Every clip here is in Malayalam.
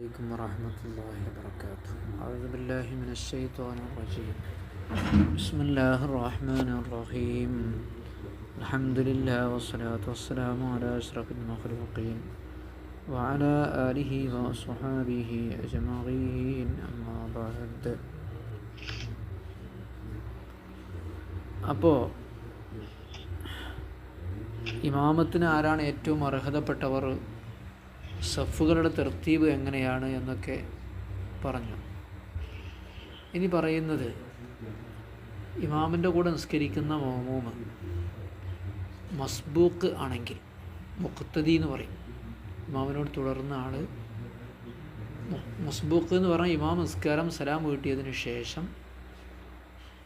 عليكم ورحمة الله وبركاته أعوذ بالله من الشيطان الرجيم بسم الله الرحمن الرحيم الحمد لله والصلاة والسلام على أشرف المخلوقين وعلى آله وصحابه أجمعين أما بعد അപ്പോൾ ഇമാമത്തിന് ആരാണ് ഏറ്റവും അർഹതപ്പെട്ടവർ സഫുകളുടെ തെർത്തീവ് എങ്ങനെയാണ് എന്നൊക്കെ പറഞ്ഞു. ഇനി പറയുന്നത് ഇമാമിന്റെ കൂടെ നിസ്കരിക്കുന്ന മോമൂമ് മസ്ബൂക്ക് ആണെങ്കിൽ മുഖത്തതി എന്ന് പറയും. ഇമാമിനോട് തുടർന്ന ആൾ മസ്ബൂക്ക് എന്ന് പറഞ്ഞാൽ ഇമാം നിസ്കാരം സലാം വീട്ടിയതിന് ശേഷം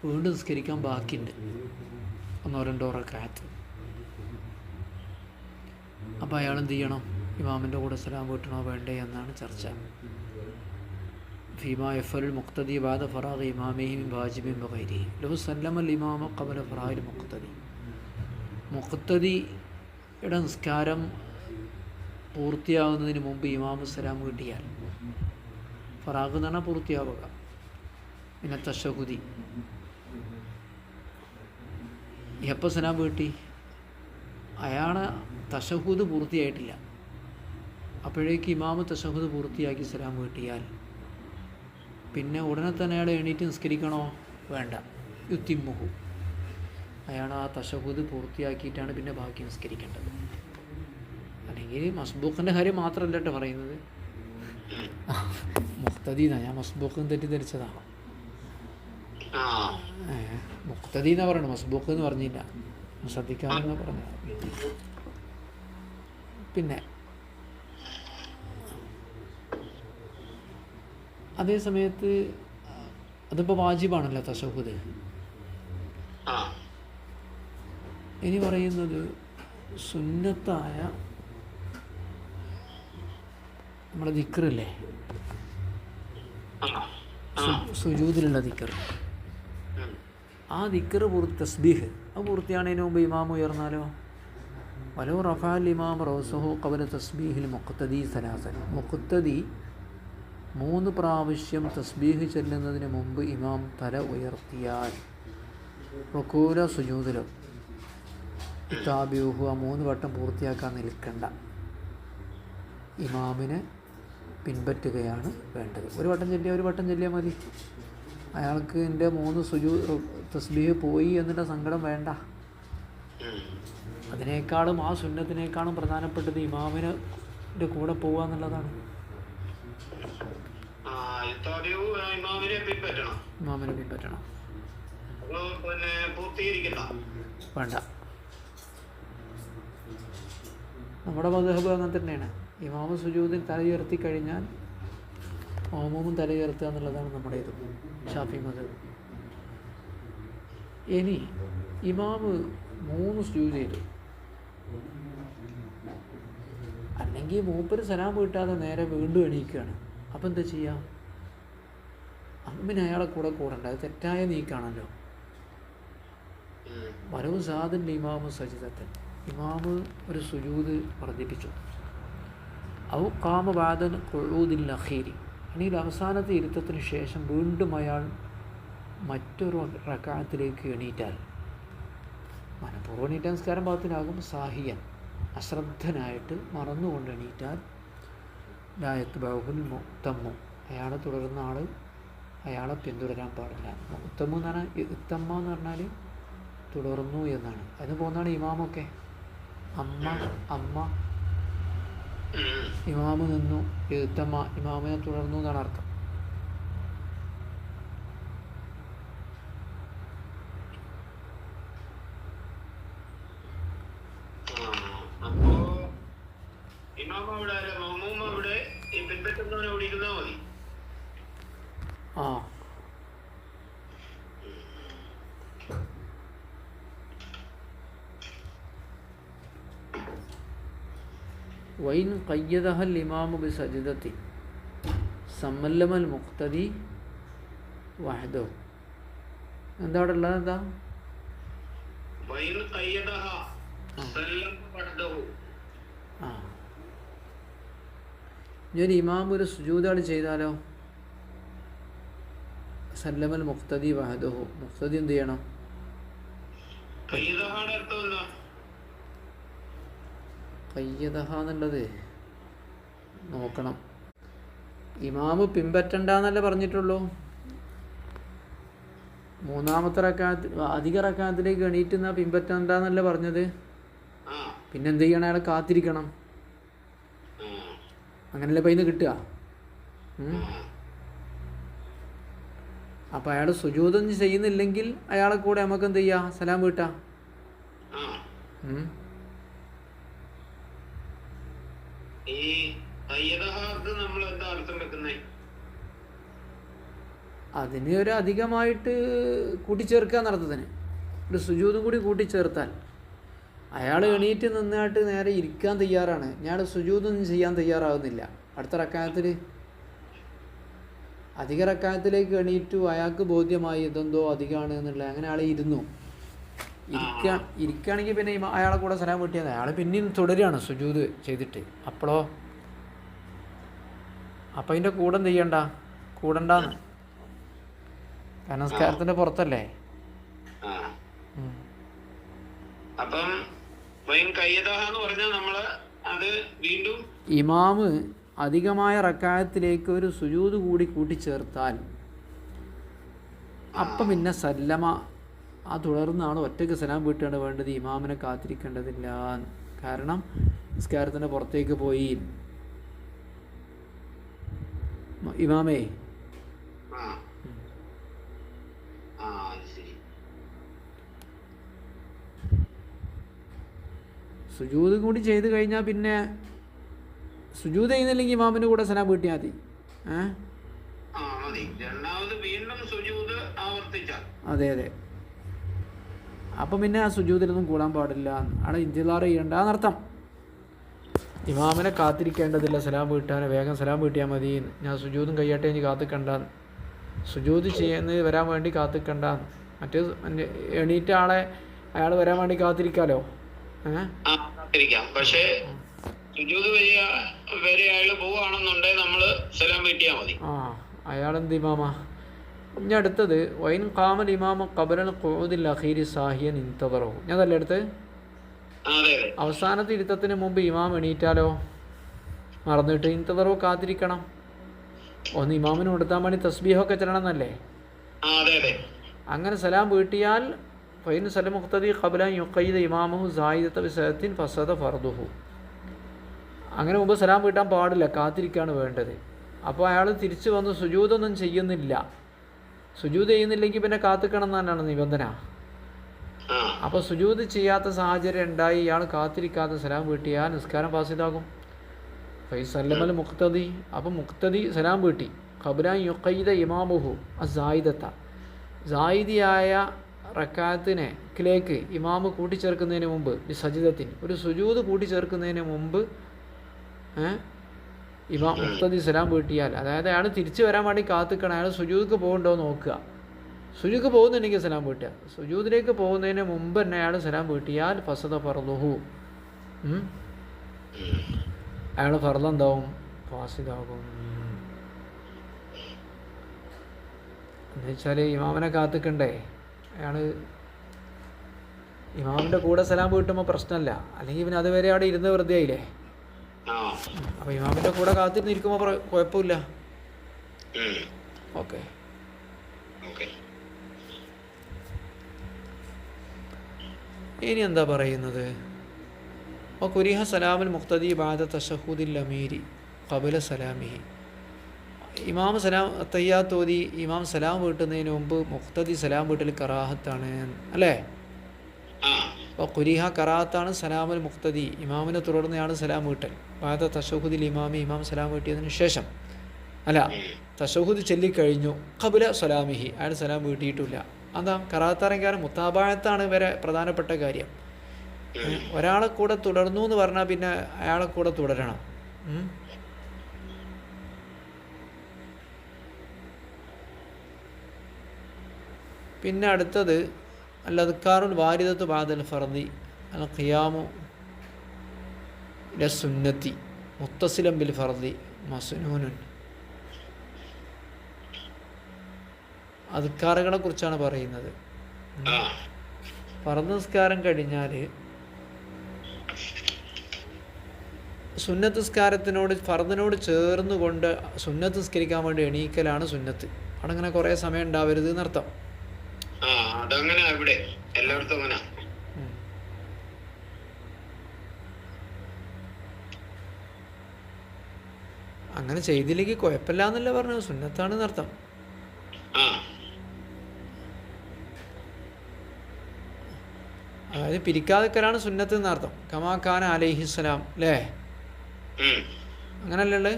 വീണ്ടും നിസ്കരിക്കാൻ ബാക്കിയുണ്ട്. ഒന്നോ രണ്ടോ റക്കാത്ത്. അപ്പോൾ അയാൾ എന്ത് ചെയ്യണം? ഇമാമിന്റെ കൂടെ സലാം വീട്ടണോ വേണ്ടേ എന്നാണ് ചർച്ച. ഫീമ എഫലുൽ മുക്തദി ബാദ ഫറാഖ് ഇമാമിയും വാജിബിയും ബഹൈരി ലഹു സല്ലമൽ ഇമാമ കബല ഫറാഹിൽ മുക്തദി മുക്തദിയുടെ നിസ്കാരം പൂർത്തിയാകുന്നതിന് മുമ്പ് ഇമാമു സലാം കിട്ടിയാൽ ഫറാഖ് എന്ന് പറഞ്ഞാൽ പൂർത്തിയാവുക. പിന്നെ തശകുതി എപ്പോൾ സലാം വീട്ടി. അയാളെ തശഹൂദ് പൂർത്തിയായിട്ടില്ല. അപ്പോഴേക്ക് ഇമാമ തശഹുദ് പൂർത്തിയാക്കി സലാം വീട്ടിയാൽ. പിന്നെ ഉടനെ തന്നെ അയാൾ എണീറ്റ് നിസ്കരിക്കണോ? വേണ്ട. യുത്തിമുഹു അയാൾ ആ തശഹുദ് പൂർത്തിയാക്കിയിട്ടാണ് പിന്നെ ബാക്കി നിസ്കരിക്കേണ്ടത്. അല്ലെങ്കിൽ മസ്ബൂഖിന്റെ കാര്യം മാത്രമല്ല കേട്ടോ പറയുന്നത്. മുഖ്തദീന ഞാൻ മസ്ബൂഖ് തെറ്റിദ്ധരിച്ചതാണ്? മുക്തദി എന്നാ പറയണത്? മസ്ബൂഖ് എന്ന് പറഞ്ഞില്ല. ശ്രദ്ധിക്കാമെന്ന് പറഞ്ഞു പിന്നെ അതേ സമയത്ത് അതിപ്പോൾ വാജിബാണല്ലോ തശഹുദ്. ഇനി പറയുന്നത് സുന്നത്തായ നമ്മുടെ ദിക്കറില്ലേ സുജൂതിലുള്ള ദിക്കർ ആ ദിക്കർ പൂർത്തി തസ്ബീഹ്. അത് പൂർത്തിയാണതിന് മുമ്പ് ഇമാം ഉയർന്നാലോ? വലോ റഫാൽ ഇമാം റോസഹു കബല തസ്ബീഹിൽ മുഖത്തദി സലാസൻ. മുഖത്തദി മൂന്ന് പ്രാവശ്യം തസ്ബീഹ് ചെല്ലുന്നതിന് മുമ്പ് ഇമാം തല ഉയർത്തിയാൽ റുക്കൂല സുജൂതിലോ ഇത്താബിഹു ആ മൂന്ന് വട്ടം പൂർത്തിയാക്കാൻ നിൽക്കണ്ട. ഇമാമിനെ പിൻപറ്റുകയാണ് വേണ്ടത്. ഒരു വട്ടം ചെല്ലിയാൽ ഒരു വട്ടം ചെല്ലിയാൽ മതി. അയാൾക്ക് എന്റെ മൂന്ന് സുജു തസ്ബീഹ് പോയി എന്നുള്ള സങ്കടം വേണ്ട. അതിനേക്കാളും ആ സുന്നത്തിനേക്കാളും പ്രധാനപ്പെട്ടത് ഇമാമിന് കൂടെ പോവുക എന്നുള്ളതാണ്. ഇമാമിനെ പിൻപറ്റണം വേണ്ട. നമ്മുടെ മധുഹബ് അങ്ങനെ തന്നെയാണ്. ഇമാമ സുജൂദിൻ തല ഉയർത്തി കഴിഞ്ഞാൽ ഓമവും തല ഉയർത്തുക എന്നുള്ളതാണ് നമ്മുടെ ഇത്. ഷാഫി മധുഹബ്. ഇനി ഇമാമ് മൂന്ന് സുജൂദ് ചെയ്തു. അല്ലെങ്കിൽ മൂപ്പര് സലാം വീട്ടാതെ നേരെ വീണ്ടും എണീക്കുകയാണ്. അപ്പം എന്താ ചെയ്യുക അമ്മിന് അയാളെ കൂടെ കൂടണ്ട? അത് തെറ്റായ നീക്കാണല്ലോ. വരവ് സാദിന്റെ ഇമാമ് സജിതത്തൻ ഇമാമ് ഒരു സുജൂത് വർദ്ധിപ്പിച്ചു. ഔ കാമബാദൻ കൊഴൂദിൽ അഖീരി അല്ലെങ്കിൽ അവസാനത്തെ ഇരുത്തത്തിന് ശേഷം വീണ്ടും അയാൾ മറ്റൊരു റക്കാത്തിലേക്ക് എണീറ്റാൽ മനഃപൂർവം എണീറ്റ നിസ്കാരം ഭാഗത്തിനാകും സാഹിയൻ അശ്രദ്ധനായിട്ട് മറന്നുകൊണ്ട് എണീറ്റാൽ ലായത്ത് ബാഹുൽ മുത്തമ്മു അയാളെ തുടരുന്ന ആൾ അയാളെ പിന്തുടരാൻ പാടില്ല. ഉത്തമ എന്ന് പറഞ്ഞാൽ ഉത്തമ്മ എന്ന് പറഞ്ഞാൽ തുടർന്നു എന്നാണ്. അതിന് പോകുന്നതാണ് ഇമാമൊക്കെ. അമ്മ അമ്മ. ഇമാമ് നിന്നു ഉത്തമ്മ ഇമാമിനെ തുടർന്നു എന്നാണ് അർത്ഥം. വൈൻ കയ്യദഹൽ ഇമാമു ബി സജിദത്തി സമ്മല്ലമൽ മുക്തദി വഹദോ എന്താ? അവിടെ ഉള്ളത് എന്താ ആ. ഇനി ഇമാം ഒരു സുജൂതാണ് ചെയ്താലോ? സല്ലമൽ മുക്തദി വഹദഹു. മുക്തദി എന്ത് ചെയ്യണം? കയ്യതഹ എന്നുള്ളത് നോക്കണം. ഇമാമ് പിൻപറ്റണ്ടെന്നല്ലേ പറഞ്ഞിട്ടുള്ളൂ. മൂന്നാമത്തെ റക്കാത്ത് അധിക റക്കാത്തിലേക്ക് എണീറ്റുന്ന പിൻപറ്റണ്ടെന്നല്ലേ പറഞ്ഞത്. ആ. പിന്നെ എന്ത് ചെയ്യണം? അയാളെ കാത്തിരിക്കണം. അങ്ങനല്ലേ പൈന്ന് കിട്ടുക. അപ്പോൾ അയാൾ സുജൂതൊന്നും ചെയ്യുന്നില്ലെങ്കിൽ അയാളെ കൂടെ നമുക്ക് എന്ത് ചെയ്യാം? സലാം വീട്ടാം ആ ഉം. ഈ കയ്യതഹാർക്ക് നമ്മൾ എന്താ അർത്ഥം വെക്കുന്നേ? അതിന് ഒരു അധികമായിട്ട് കൂട്ടിച്ചേർക്കുക എന്നർത്ഥത്തിന് ഒരു സുജൂതും കൂടി കൂട്ടിച്ചേർത്താൽ അയാൾ എണീറ്റ് നിന്നായിട്ട് നേരെ ഇരിക്കാൻ തയ്യാറാണ്. ഞാൻ സുജൂതൊന്നും ചെയ്യാൻ തയ്യാറാവുന്നില്ല. അടുത്ത റക്കായത്തിൽ അധിക റക്കായത്തിലേക്ക് എണീറ്റു അയാൾക്ക് ബോധ്യമായി ഇതെന്തോ അധികമാണ് എന്നുള്ള. അങ്ങനെ ആളെ ഇരുന്നു. ഇരിക്കുക ഇരിക്കുകയാണെങ്കിൽ പിന്നെ അയാളെ കൂടെ സലാം കിട്ടിയത് അയാൾ പിന്നെയും തുടരുകയാണ് സുജൂത് ചെയ്തിട്ട്. അപ്പോഴോ അപ്പം അതിന്റെ കൂടെ എന്ത് ചെയ്യണ്ട? കൂടണ്ടാന്ന് നമസ്കാരത്തിന്റെ പുറത്തല്ലേ. അപ്പം പറഞ്ഞാൽ നമ്മൾ അത് വീണ്ടും ഇമാമ് അധികമായ റക്കായത്തിലേക്ക് ഒരു സുജൂത് കൂടി കൂട്ടിച്ചേർത്താൽ അപ്പം പിന്നെ സല്ലമ ആ തുടർന്നാണ് ഒറ്റയ്ക്ക് സലാം വീട്ടാണ് വേണ്ടത്. ഇമാമിനെ കാത്തിരിക്കേണ്ടതില്ല. കാരണം നിസ്കാരത്തിന്റെ പുറത്തേക്ക് പോയി. ഇമാമേ. സുജൂത് കൂടി ചെയ്ത് കഴിഞ്ഞാൽ പിന്നെ സുജൂത് ചെയ്യുന്നില്ലെങ്കിൽ ഇമാമിന്റെ കൂടെ സലാം വീട്ടിയാൽ മതി. ഏ? ആ വീണ്ടും സുജൂത് ആവർത്തിച്ചാൽ. അതെ അതെ. അപ്പം പിന്നെ ആ സുജൂതിലൊന്നും കൂടാൻ പാടില്ല. അവിടെ ചെയ്യേണ്ട എന്നർത്ഥം ഇമാമിനെ കാത്തിരിക്കേണ്ടതില്ല. സലാം വീട്ടാൻ വേഗം സലാം വീട്ടിയാൽ മതി. ഞാൻ സുജൂതും കയ്യാട്ടെ ഇനി കാത്തിക്കണ്ട. സുജൂത് ചെയ്യുന്നത് വരാൻ വേണ്ടി കാത്തിക്കണ്ട. മറ്റേ എണീറ്റ ആളെ അയാൾ വരാൻ വേണ്ടി കാത്തിരിക്കാലോ? പക്ഷേ സുജൂത് വരെ നമ്മൾ സലാം വീട്ടിയാ മതി. ആ അയാളെന്ത് ഇമാമ? ഇനി അടുത്തത് വൈൻ കാമൽ ഇമാമ കബലൽ ഖുഊദിൽ അഖീരി സാഹിയൻ ഇൻതദറഹു. ഞാൻ അതല്ലേ അടുത്ത് അവസാനത്തെ ഇരുത്തത്തിന് മുമ്പ് ഇമാം എണീറ്റാലോ? മറന്നിട്ട് ഇൻതദറു കാത്തിരിക്കണം. ഒന്ന് ഇമാമിന് കൊടുത്താൽ വേണ്ടി തസ്ബീഹൊക്കെ ചെല്ലണം എന്നല്ലേ അങ്ങനെ സലാം വീട്ടിയാൽ ഫൈൻ സലം മുഖ്തദി ഖബല യുക്കയ്ദ ഇമാമുഹു സായിദത്ത വിസത്തിൻ ഫസദ ഫർദുഹു. അങ്ങനെ മുമ്പ് സലാം വീട്ടാൻ പാടില്ല കാത്തിരിക്കുകയാണ് വേണ്ടത്. അപ്പോൾ അയാൾ തിരിച്ചു വന്ന് സുജൂതൊന്നും ചെയ്യുന്നില്ല. സുജൂത് ചെയ്യുന്നില്ലെങ്കിൽ പിന്നെ കാത്തിക്കണം തന്നെയാണ് നിബന്ധന. അപ്പൊ അപ്പോൾ സുജൂത് ചെയ്യാത്ത സാഹചര്യം ഉണ്ടായി ഇയാൾ കാത്തിരിക്കാത്ത സലാം വീട്ടി. ആ നിസ്കാരം പാസിതാകും ഫൈസല്ലമൽ മുക്തദി അപ്പോൾ മുക്തദി സലാം വീട്ടി. ഖബുരാൻ യുക്കൈദ ഇമാമുഹു അസായിദത്ത സായിദിയായ റക്കാത്തിനെ കിലേക്ക് ഇമാമ് കൂട്ടിച്ചേർക്കുന്നതിന് മുമ്പ് ഈ സജിദത്തിന് ഒരു സുജൂത് കൂട്ടിച്ചേർക്കുന്നതിന് മുമ്പ് ഇമാം മുക്തദി സലാം വീട്ടിയാൽ. അതായത് അയാൾ തിരിച്ചു വരാൻ വേണ്ടി കാത്തിക്കണം അയാൾ സുജൂദക്ക് പോകുന്നുണ്ടോ നോക്കുക. സുജൂക്ക് പോകുന്നുണ്ടെങ്കിൽ സലാം വീട്ടുക. സുജൂദിലേക്ക് പോകുന്നതിന് മുമ്പ് തന്നെ അയാൾ സലാം വീട്ടിയാൽ ഫസദ ഫർദുഹു. അയാൾ ഫർദ എന്താവും? ഫാസിദാകും. എന്നുവെച്ചാൽ ഇമാമിനെ കാത്തുക്കണ്ടേ? അയാൾ ഇമാമിന്റെ കൂടെ സലാം വീട്ടുമ്പോൾ പ്രശ്നമല്ല അല്ലെങ്കിൽ പിന്നെ അതുവരെ അവിടെ ഇരുന്ന് വെറുതെ ആയില്ലേ? ആ ഇമാമിന്റെ കൂടെ കാത്തിരുന്ന് ഇരിക്കുമ്പോൾ പ്ര- കുഴപ്പമില്ല. ഓക്കെ. ഇനി എന്താ പറയുന്നത്? കുരിഹ സലാമുൽ മുഖ്തദി ബാദ തഷഹുദിൽ അമീരി കബല സലാമിഹി. ഇമാം സലാം തയ്യാ തോതി ഇമാം സലാം വീട്ടുന്നതിന് മുമ്പ് മുഖ്തദി സലാം വീട്ടൽ കറാഹത്താണ് അല്ലേ? അപ്പോൾ കുരിഹ കറാഹത്താണ് സലാമുൽ മുഖ്തദി ഇമാമിനെ തുടർന്നാണ് സലാം വീട്ടൽ. ബാദ തഷഹുദിൽ ഇമാമി ഇമാം സലാം വീട്ടിയതിന് ശേഷം. അല്ല തഷഹുദ് ചൊല്ലിക്കഴിഞ്ഞു. കബുല സലാമിഹി അയാൾ സലാം വീട്ടിയിട്ടില്ല. അതാ കറാത്താറെങ്കിലും മുത്താബായത്താണ് വരെ പ്രധാനപ്പെട്ട കാര്യം. ഒരാളെ കൂടെ തുടർന്നു എന്ന് പറഞ്ഞാൽ പിന്നെ അയാളെ കൂടെ തുടരണം. പിന്നെ അടുത്തത് അല്ലദ്ക്കാറുൽ വാരിദത്ത് ബാദൽ ഫർദി. അൽ ഖിയാമു സുന്നത്തി മുത്തസിലം ബിൽ ഫർദി മസുനൂനുൻ. അധികാറുകളെ കുറിച്ചാണ് പറയുന്നത്. നിസ്കാരം കഴിഞ്ഞാൽ സുന്നത്ത് നിസ്കാരത്തിനോട് ഫർദിനോട് ചേർന്ന് കൊണ്ട് സുന്നത്ത് നിസ്കരിക്കാൻ വേണ്ടി എണീക്കലാണ് സുന്നത്ത്. അവിടെ അങ്ങനെ കുറേ സമയം ഉണ്ടാവരുത് എന്നർത്ഥം. അതങ്ങനെ ഇവിടെ. എല്ലായിടത്തും അങ്ങനെ അങ്ങനെ ചെയ്തില്ലെങ്കിൽ കുഴപ്പമില്ല എന്നല്ല പറഞ്ഞു. സുന്നത്താണ് എന്നർത്ഥം. അതായത് പിരിക്കാതെക്കലാണ് സുന്നത്ത് എന്നർത്ഥം. കമാക്കാൻ അലൈഹിസ്സലാം അല്ലേ. അങ്ങനല്ലേ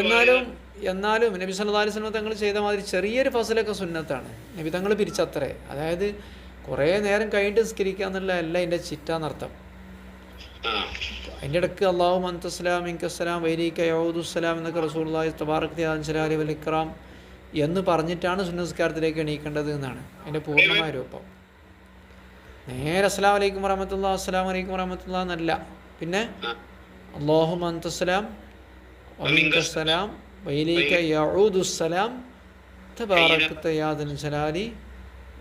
എന്നാലും എന്നാലും നബി സല്ലാ അലൈഹി വസല്ലം തങ്ങൾ ചെയ്ത മാതിരി ചെറിയൊരു ഫസലൊക്കെ സുന്നത്താണ്. നബി തങ്ങൾ പിരിച്ചത്രേ. അതായത് കുറേ നേരം കഴിഞ്ഞിട്ട് നിസ്കരിക്കുക എന്നുള്ള അല്ല എന്റെ ചിറ്റാന്നർത്ഥം. അതിന്റെ ഇടയ്ക്ക് അള്ളാഹു മന്തസ്സലാം ഇൻകസ്സലാം വൈരീക്ക യൗദുസ്സലാം എന്നൊക്കെ റസൂള്ളി തബാറക് അൻസലാലി വലിക്രാം എന്ന് പറഞ്ഞിട്ടാണ് സുന്നസ്കാരത്തിലേക്ക് എണീക്കേണ്ടത് എന്നാണ്. എന്റെ പൂർണമായ രൂപം. നേരെ അസ്സലാം വലൈക്കും വറഹമത്തുള്ള അസ്സലാം വലൈക്കും വറഹമത്തുള്ള എന്നല്ല. പിന്നെ. അള്ളാഹു മന്തസ്സലാം വമിൻകസ്സലാം വൈലീക്ക യഊദുസ്സലാം തബാറക് യാദൻസലാലി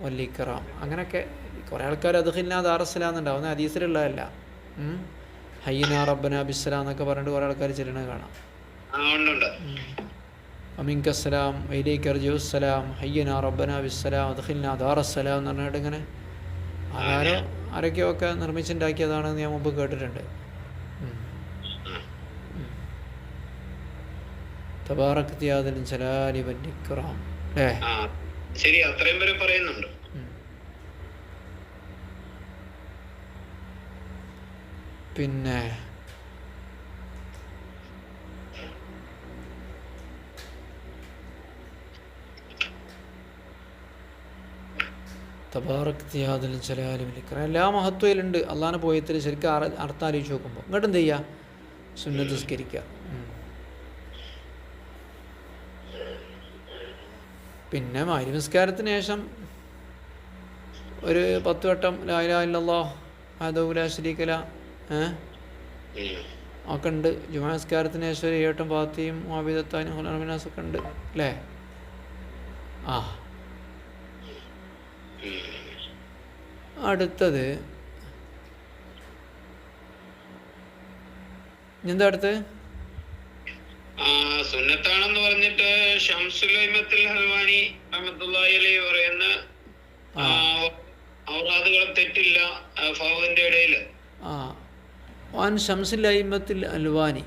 വല്ലിക്കറാം അങ്ങനെയൊക്കെ കുറേ ആൾക്കാർ അദ്ഹില്ല ദാറസ്സലാന്നുണ്ടാവും ഹദീസിലുള്ളതല്ല. ഹയ്യന റബ്ബന ബിസ്സലാം എന്നൊക്കെ പറഞ്ഞിട്ട് കുറേ ആൾക്കാർ ചെല്ലണത് കാണാം. അമിങ്കസ്സലാം വൈലേക്ക് അർജുസ്സലാം ഹയ്യന റബ്ബന ബിസ്സലാം അദ്ഹില്ലാ ദാറസ്സലാം എന്ന് പറഞ്ഞിട്ട് ഇങ്ങനെ ആരോ? ആരൊക്കെയോ ഒക്കെ നിർമ്മിച്ചുണ്ടാക്കിയതാണെന്ന് ഞാൻ മുമ്പ് കേട്ടിട്ടുണ്ട് ഉം. തബാറക് യാദൻ സലാലി വല്ലിക്കറാം അല്ലേ ആ ശരി അത്രയും വരെ പറയുന്നുണ്ട്. പിന്നെ തബാറക് എല്ലാ മഹത്വയിലുണ്ട്. അള്ളാഹാനെ പോയത്തിൽ ശരിക്കും അർത്ഥം ആലോചിച്ച് നോക്കുമ്പോൾ ഇങ്ങോട്ട് എന്ത് ചെയ്യുക സുന്നത്ത് നിസ്കരിക്കുക ഉം. പിന്നെ മാരി നിസ്കാരത്തിന് ശേഷം ഒരു പത്ത് വട്ടം ലായില്ലാ അതൗല ശരീക്കല ഏഹ് ഉം. ഒക്കെ ഉണ്ട്. ജുമാ നിസ്കാരത്തിന് ശേഷം ഒരു ഏട്ടം പാത്തിയും ആബിദത്താനും ഹുലമിനാസൊക്കെ ഉണ്ട്. അല്ലേ? ആ. അടുത്തത്. എന്താ അടുത്ത് സുന്നത്താണെന്ന് പറഞ്ഞിട്ട് ഷംസുലൈമത്തിൽ ഹൽവാനി അഹമ്മദുല്ലാഹി അലി പറയുന്ന. ഔറാദുകൾ തെറ്റില്ല ഫാദിന്റെ ഇടയിൽ വാൻ ഷംസുൽ അയിമത്തിൽ അൽവാനി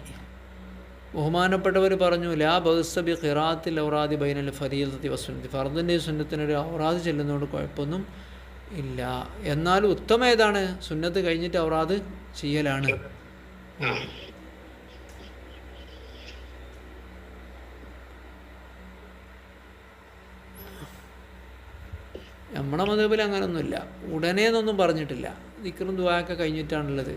ബഹുമാനപ്പെട്ടവർ പറഞ്ഞു ലാ ബഹ്സബി ഖിറാത്തിൽ ഔറാദി ബൈനൽ ഫരീദത്തി വസുന്നത്തി ഫർദിന്റെ സുന്നത്തിനൊരു ഔറാദ് ചെല്ലുന്നതുകൊണ്ട് കുഴപ്പമൊന്നും ഇല്ല. എന്നാലും ഉത്തമം ഏതാണ്? സുന്നത്ത് കഴിഞ്ഞിട്ട് ഔറാദ് ചെയ്യലാണ്. നമ്മുടെ മതബിൽ അങ്ങനൊന്നുമില്ല. ഉടനെ എന്നൊന്നും പറഞ്ഞിട്ടില്ല. ദിക്കറും ദുവായൊക്കെ കഴിഞ്ഞിട്ടാണുള്ളത്.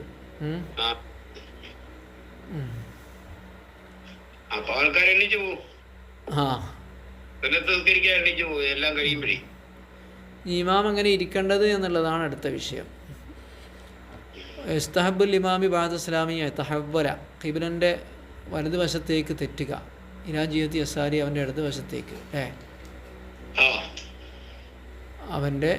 അപ്പൊ ആൾക്കാർ എണ്ണിച്ചു പോകും ആ. എല്ലാം കഴിയുമ്പോഴേ. ഇമാം അങ്ങനെ ഇരിക്കേണ്ടത് എന്നുള്ളതാണ് അടുത്ത വിഷയം. എസ്തഹബുൽ ഇമാമി ബാദ് ഇസ്ലാമി തഹബ്ബല ഖിബിലന്റെ വലതുവശത്തേക്ക് തെറ്റുക. ഇലാ ജീവിതത്തി അസാരി അവന്റെ ഇടതുവശത്തേക്ക്. ആ അവന്റെ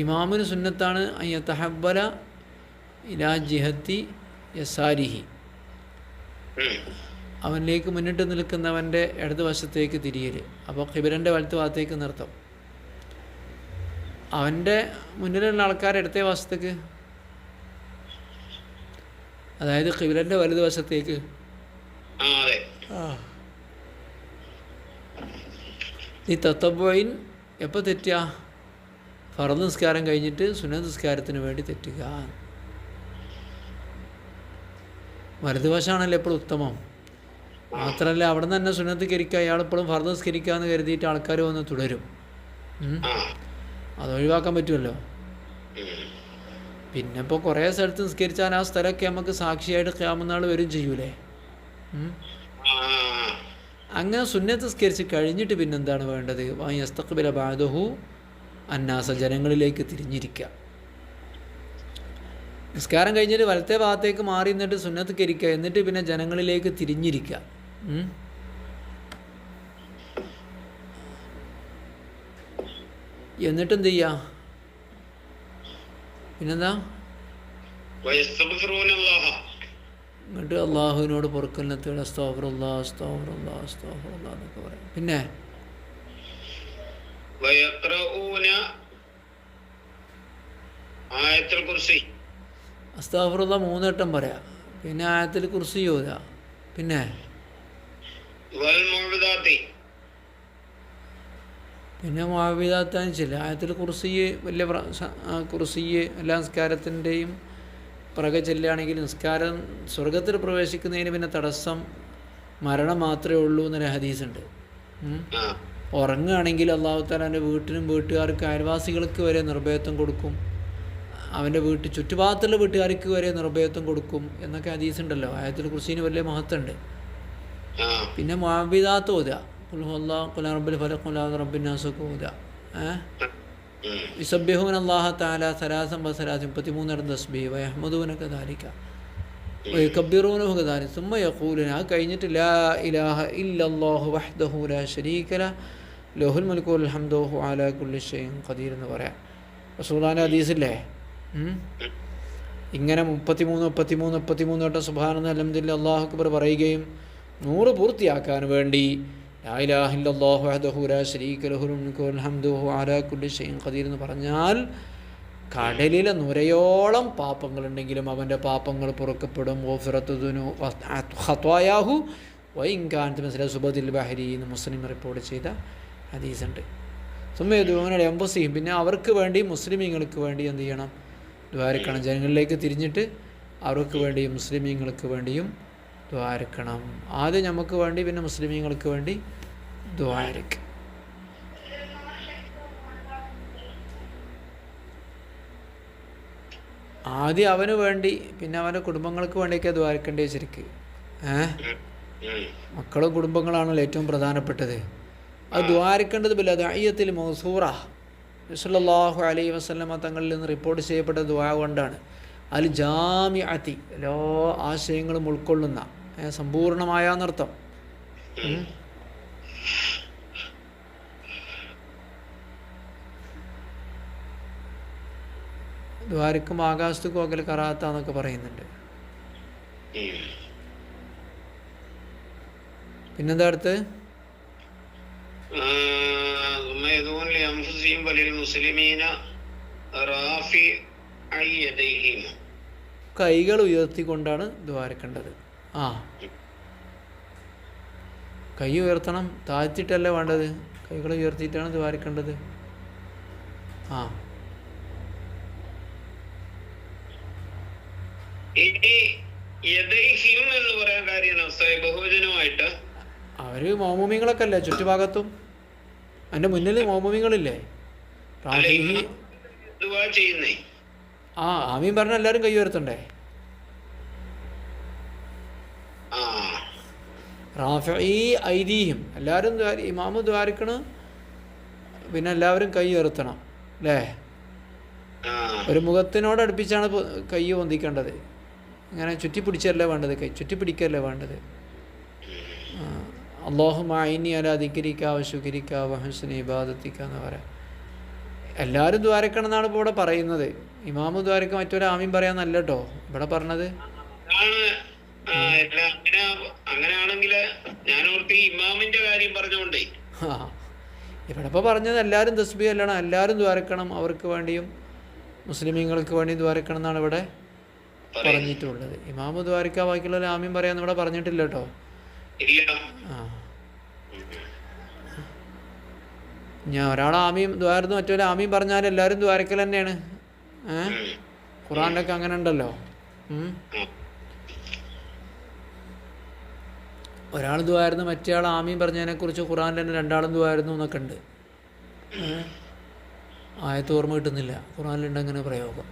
ഇമാമിന് സുന്നത്താണ് അയ്യത്തഹബല ഇലാ ജിഹത്തി യസാരിഹി. അവനിലേക്ക് മുന്നിട്ട് നിൽക്കുന്നവന്റെ ഇടതുവശത്തേക്ക് തിരിയൽ അപ്പോൾ ഖിബിരന്റെ വലത്ത് ഭാഗത്തേക്ക് നിർത്തും അവന്റെ മുന്നിലുള്ള ആൾക്കാർ ഇടത്തെ വശത്തേക്ക് അതായത് കിബിലന്റെ വലതുവശത്തേക്ക്. ആ നീ തത്തബോയിൻ എപ്പോൾ തെറ്റുക ഫറന്ന് നിസ്കാരം കഴിഞ്ഞിട്ട് സുന്നത്ത് നിസ്കാരത്തിന് വേണ്ടി തെറ്റുക. വലതുവശമാണല്ലോ എപ്പോഴും ഉത്തമം. മാത്രമല്ല അവിടെ നിന്ന് തന്നെ സുന്നത്ത് കരിക്കുക അയാളെപ്പോഴും ഫർദ് നിസ്കരിക്കുക എന്ന് കരുതിയിട്ട് ആൾക്കാർ വന്ന് തുടരും. അത് ഒഴിവാക്കാൻ പറ്റുമല്ലോ. പിന്നെ ഇപ്പോൾ കുറേ സ്ഥലത്ത് നിസ്കരിച്ചാൽ ആ സ്ഥലമൊക്കെ നമുക്ക് സാക്ഷിയായിട്ട് ക്യാമനാൾ വരും ചെയ്യൂലേ. അങ്ങനെ സുന്നത്ത് നിസ്കരിച്ച് കഴിഞ്ഞിട്ട് പിന്നെന്താണ് വേണ്ടത്? വായസ്തഖ്ബില ബാദഹു അന്നാസ ജനങ്ങളിലേക്ക് തിരിഞ്ഞിരിക്കുക നിസ്കാരം കഴിഞ്ഞിട്ട് വലത്തെ ഭാഗത്തേക്ക് മാറി നിന്നിട്ട് സുന്നത്ത് കരിക്കുക എന്നിട്ട് പിന്നെ ജനങ്ങളിലേക്ക് തിരിഞ്ഞിരിക്കുക എന്നിട്ടെന്ത് ചെയ്യുക പിന്നെന്താ. എന്നിട്ട് അള്ളാഹുവിനോട് പൊറുക്കലിനത്തോടെ അസ്താഫറുല്ലാ അസ്താഫറുല്ലാ അസ്താഫറുല്ലാ എന്നൊക്കെ പറയാം. പിന്നെ? അസ്താഫറുള്ള മൂന്നെട്ടം പറയാ. പിന്നെ ആയത്തിൽ കുറിച്ച് ചോദ പിന്നെ? വൽ മാവിതാത്താൻ ചില ആയത്തിൽ കുറിസിയെ വലിയ ആ എല്ലാ നിസ്കാരത്തിന്റെയും പിറകെ ചെല്ലുകയാണെങ്കിൽ നിസ്കാരം സ്വർഗത്തിൽ പ്രവേശിക്കുന്നതിന് പിന്നെ തടസ്സം മരണം മാത്രമേ ഉള്ളൂ എന്നൊരു ഹദീസുണ്ട്. ഉറങ്ങുകയാണെങ്കിൽ അള്ളാഹു താലാന്റെ വീട്ടിനും വീട്ടുകാർക്ക് അയൽവാസികൾക്ക് വരെ നിർഭയത്വം കൊടുക്കും. അവന്റെ വീട്ടിൽ ചുറ്റുഭാഗത്തുള്ള വീട്ടുകാർക്ക് വരെ നിർഭയത്വം കൊടുക്കും എന്നൊക്കെ ഹദീസ് ഉണ്ടല്ലോ ആയത്തിൽ കുറിച്ചിന് വലിയ മഹത്വമുണ്ട്. പിന്നെ മാവിദാത്ത് ഓതുക. യുസബ്ബിഹൂൻ അള്ളാഹ താല സലാസം ബസലാസ് മുപ്പത്തിമൂന്നിടം തസ്ബീ വയഹ്മദൂനൊക്കെ ധാരിക്ക കദാരി സുമ്മ യഖൂലുന അത് കഴിഞ്ഞിട്ട് ലാ ഇലാഹ ഇല്ലല്ലാഹു വഹ്ദഹു ലാ ശരീക ല ലഹുൽ മുൽക്കു വൽ ഹംദു വഹു അലാ കുല്ലി ഷൈഇൻ ഖദീർ എന്ന് പറയാം. ഹദീസില്ലേ? ഇങ്ങനെ മുപ്പത്തിമൂന്ന് മുപ്പത്തിമൂന്ന് മുപ്പത്തിമൂന്ന് വട്ടം സുബാന അലഹദില്ല അള്ളാഹു അക്ബർ പറയുകയും നൂറ് പൂർത്തിയാക്കാൻ വേണ്ടി ലാ ഇല്ലല്ലാഹു വഹ്ദഹു ലാ ശരീക ലഹുൽ മുൽക്കു അലാ കുല്ലി ഷൈഇൻ ഖദീർ എന്ന് പറഞ്ഞാൽ കടലിലെ നുരയോളം പാപങ്ങളുണ്ടെങ്കിലും അവന്റെ പാപങ്ങൾ പുറക്കപ്പെടും. ഓഫിറത്തുദുനു ഹത്വായാഹു വൈങ്കാന്ത് മനസ്സിലെ സുബദിൽ ബഹരി എന്ന് മുസ്ലിം റിപ്പോർട്ട് ചെയ്ത ഹദീസുണ്ട്. സുമ്മയുദ്ദൂനയുടെ എംബസിയും പിന്നെ അവർക്ക് വേണ്ടി മുസ്ലിമീങ്ങൾക്ക് വേണ്ടി എന്ത് ചെയ്യണം? ദ്വാരക്കണം. ജനങ്ങളിലേക്ക് തിരിഞ്ഞിട്ട് അവർക്ക് വേണ്ടിയും മുസ്ലിമീങ്ങൾക്ക് വേണ്ടിയും ദ്വാരക്കണം. ആദ്യം നമുക്ക് വേണ്ടി പിന്നെ മുസ്ലിമീങ്ങൾക്ക് വേണ്ടി ദ്വാരക്ക. ആദ്യം അവന് വേണ്ടി പിന്നെ അവന്റെ കുടുംബങ്ങൾക്ക് വേണ്ടിയൊക്കെ ദ്വാരക്കേണ്ടത് ശരിക്ക്. ഏഹ് ഉം. മക്കളും കുടുംബങ്ങളാണല്ലോ ഏറ്റവും പ്രധാനപ്പെട്ടത്. അത് ദ്വാരക്കേണ്ടത് ബില്ല ദായ്യത്തിൽ മൗസൂറ. സല്ലല്ലാഹു അലൈഹി വസ്ലമ തങ്ങളിൽ നിന്ന് റിപ്പോർട്ട് ചെയ്യപ്പെട്ട ദ്വാ കൊണ്ടാണ്. അൽ അതി എല്ലാ ആശയങ്ങളും ഉൾക്കൊള്ളുന്ന സമ്പൂർണമായ ഉം. ദ്വാരക്കും ആകാശത്ത് അകൽ കറാത്ത എന്നൊക്കെ പറയുന്നുണ്ട്. പിന്നെന്താ അടുത്ത് മുസ്ലിമീന ثم കൈകൾ ഉയർത്തിക്കൊണ്ടാണ് ദ്വാരക്കേണ്ടത് ആ. കൈ ഉയർത്തണം. താഴ്ത്തിട്ടല്ലേ വേണ്ടത്? കൈകൾ ഉയർത്തിയിട്ടാണ് ദ്വാരക്കേണ്ടത് ആ. എന്ന് പറയാൻ അവർ മോമൂമികളൊക്കെ അല്ലേ ചുറ്റുഭാഗത്തും? അതിന്റെ മുന്നിൽ മോമൂമികളില്ലേ? ചെയ്യുന്നേ? ആ ആമീൻ പറഞ്ഞ എല്ലാവരും കൈ ഉയർത്തണ്ടേ? റാഫി ഐദീഹിം എല്ലാവരും ദ്വാര- ഇമാമ് ദ്വാരിക്കണം. പിന്നെ എല്ലാവരും കൈ ഉയർത്തണം. അല്ലേ ഒരു മുഖത്തിനോട് അടുപ്പിച്ചാണ് കൈ പൊന്തിക്കേണ്ടത്. ഇങ്ങനെ ചുറ്റി പിടിച്ചല്ലേ വേണ്ടത്? കൈ ചുറ്റി പിടിക്കല്ലേ വേണ്ടത് അള്ളാഹു മായിനി അല ദിക്കരിക്ക ശുകരിക്ക വഹുസ്നി ഇബാദത്തിക്ക എന്ന് പറയാം. എല്ലാവരും ദ്വാരക്കണം എന്നാണ് ഇപ്പോൾ ഇവിടെ പറയുന്നത്. ഇമാമു ദ്വാരക്ക് മറ്റൊരു ആമീൻ പറയാന്നല്ല കേട്ടോ ഇവിടെ പറഞ്ഞത്. അങ്ങനെയാണെങ്കിൽ ഞാൻ ഇമാമിന്റെ കാര്യം ഇവിടെ ഇപ്പോൾ പറഞ്ഞത് എല്ലാവരും തസ്ബി അല്ലണം എല്ലാവരും ദ്വാരക്കണം. അവർക്ക് വേണ്ടിയും മുസ്ലിമീങ്ങൾക്ക് വേണ്ടി ദ്വാരക്കണം എന്നാണ് ഇവിടെ പറഞ്ഞിട്ടുള്ളത്. ഇമാമു ദ്വാരക്ക ബാക്കിയുള്ള ആമീൻ പറയാന്ന് ഇവിടെ പറഞ്ഞിട്ടില്ല കേട്ടോ ആ. ഞാൻ ഒരാൾ ആമീം ദ്വാരന്ന് മറ്റൊരു ആമീൻ പറഞ്ഞാൽ എല്ലാവരും ദ്വാരക്കൽ തന്നെയാണ്. ഏ? ഖുറാനിലൊക്കെ അങ്ങനെ ഉണ്ടല്ലോ ഒരാൾ ദുവായിരുന്നു മറ്റേ ആൾ ആമീൻ പറഞ്ഞതിനെക്കുറിച്ച് ഖുറാനിൽ തന്നെ രണ്ടാളും ദുവായിരുന്നു എന്നൊക്കെ ഉണ്ട്. ആയത്ത് ഓർമ്മ കിട്ടുന്നില്ല. ഖുറാനിലുണ്ട് അങ്ങനെ പ്രയോഗം.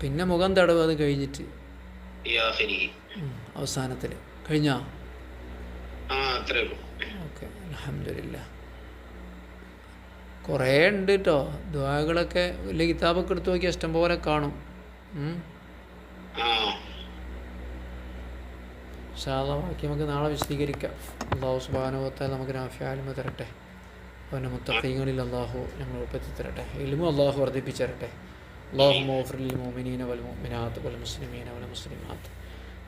പിന്നെ മുഖം തടവ് അത് കഴിഞ്ഞിട്ട്. അവസാനത്തിൽ കഴിഞ്ഞാ? ഓക്കെ അലഹമില്ല കുറേ ഉണ്ട് കേട്ടോ ദ്വാകളൊക്കെ വലിയ കിതാബൊക്കെ എടുത്ത് നോക്കിയാൽ ഇഷ്ടംപോലെ കാണും. ഉം. ആ. ഇൻഷാല്ലാ ബാക്കി നമുക്ക് നാളെ വിശദീകരിക്കാം. അള്ളാഹു സുബാനുഭവത്താൽ നമുക്ക് നാഫ്യാലുമ തരട്ടെ. അവന്റെ മുത്തഖീങ്ങളിൽ അള്ളാഹു ഞങ്ങൾ ഉൾപ്പെടുത്തി തരട്ടെ. ഇൽമു അള്ളാഹു വർദ്ധിപ്പിച്ചു തരട്ടെ. اللهم اغفر للمؤمنين والمؤمنات والمسلمين والمسلمات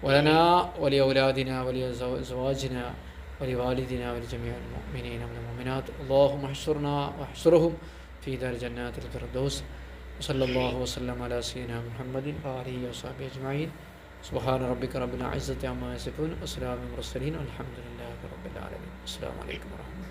ولنا ولأولادنا ولأزواجنا ولوالدنا ولجميع المؤمنين والمؤمنات اللهم احشرنا واحشرهم في دار جنات الفردوس وصلى الله وسلم على سيدنا محمد وآله وصحبه أجمعين سبحان ربك رب العزة عما يصفون وسلام المرسلين والحمد لله رب العالمين السلام عليكم ورحمة الله